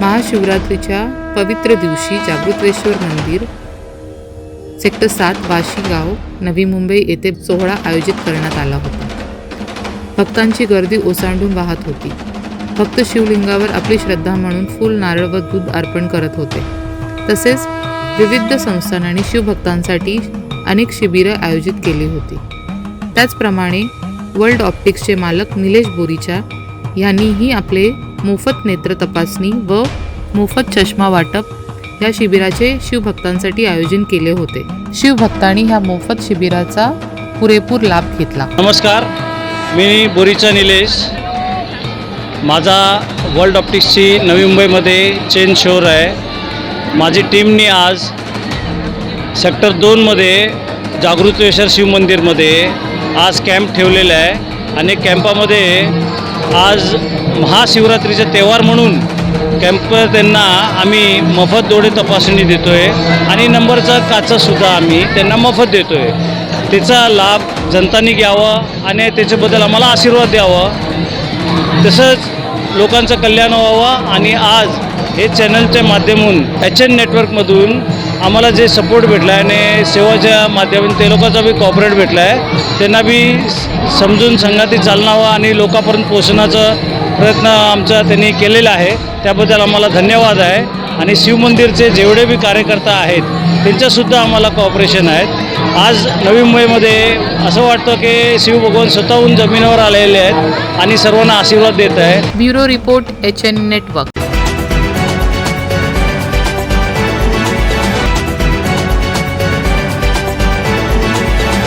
महाशिवरात्रीच्या पवित्र दिवशी जागृतेश्वर मंदिर सेक्टर सात वाशी गाव नवी मुंबई येथे सोहळा आयोजित करण्यात आला होता. भक्तांची गर्दी ओसांडून वाहत होती. भक्त शिवलिंगावर आपली श्रद्धा म्हणून फूल नारळ व दूध अर्पण करत होते. तसेच विविध संस्थानांनी शिवभक्तांसाठी अनेक शिबिरं आयोजित केली होती. त्याचप्रमाणे वर्ल्ड ऑप्टिक्सचे मालक निलेश बोरीचा यांनीही आपले मोफत नेत्र तपासणी व मोफत चष्मा वाटप या शिबिराचे शिवभक्तांसाठी आयोजन केले होते. शिवभक्तांनी ह्या मोफत शिबिराचा पुरेपूर लाभ घेतला. नमस्कार मी बोरीचा निलेश. माझा वर्ल्ड ऑप्टिक्सची नवी मुंबईमध्ये चेन शोर आहे. माझी टीमनी आज सेक्टर दोनमध्ये जागृतेश्वर शिव मंदिरमध्ये आज कॅम्प ठेवलेला आहे आणि कॅम्पामध्ये आज महाशिवरात्रीचा त्योहार म्हणून कॅम्प त्यांना आम्ही मोफत डोळे तपासणी देतो आहे आणि नंबरचा काचासुद्धा आम्ही त्यांना मोफत देतो आहे त्याचा लाभ जनतांनी घ्यावा आणि त्याच्याबद्दल आम्हाला आशीर्वाद द्यावा. तसंच लोकांचं कल्याण व्हावं आणि आज हे चॅनलच्या माध्यमातून एच एन नेटवर्कमधून आम्हाला जे सपोर्ट भेटला आहे आणि सेवाच्या माध्यमातून ते लोकांचा बी कॉपरेट भेटला आहे त्यांना बी समजून संघाती चालणावं आणि लोकांपर्यंत पोचण्याचं प्रयत्न आमचा त्यांनी केलेला आहे. त्याबद्दल आम्हाला धन्यवाद आहे. आणि शिवमंदिरचे जेवढे बी कार्यकर्ता आहेत त्यांच्यासुद्धा आम्हाला कॉपरेशन आहेत. आज नवी मुंबईमध्ये असं वाटतं की शिवभगवान स्वतःहून जमिनीवर आलेले आहेत आणि सर्वांना आशीर्वाद देत आहे. Bureau report H N network